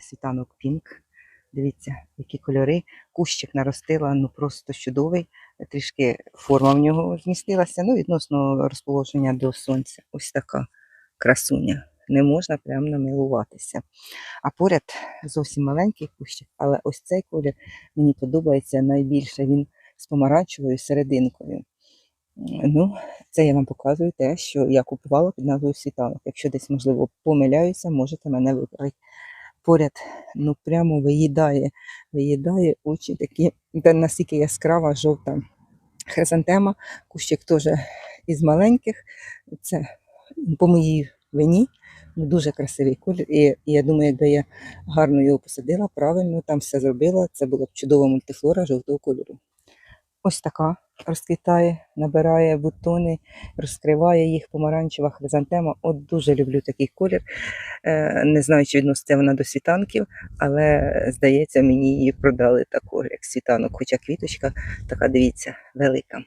світанок Пінк. Дивіться, які кольори. Кущик наростила, ну просто чудовий. Трішки форма в нього змістилася, ну, відносно розположення до сонця. Ось така красуня. Не можна прям намилуватися. А поряд зовсім маленький кущик, але ось цей колір мені подобається найбільше. Він з помаранчевою серединкою. Ну, це я вам показую те, що я купувала під назвою світанок. Якщо десь, можливо, помиляюся, можете мене виправити. Поряд, ну прямо виїдає, виїдає очі такі, та настільки яскрава жовта хризантема. Кущик теж із маленьких. Це по моїй вині. Ну, дуже красивий колір. І, і я думаю, якби я гарно його посадила, правильно там все зробила, це була б чудова мультифлора жовтого кольору. Ось така розквітає, набирає бутони, розкриває їх помаранчева хризантема. От дуже люблю такий колір. Е, Не знаю, чи відноситься вона до світанків, але здається, мені її продали також, як світанок, хоча квіточка така, дивіться, велика.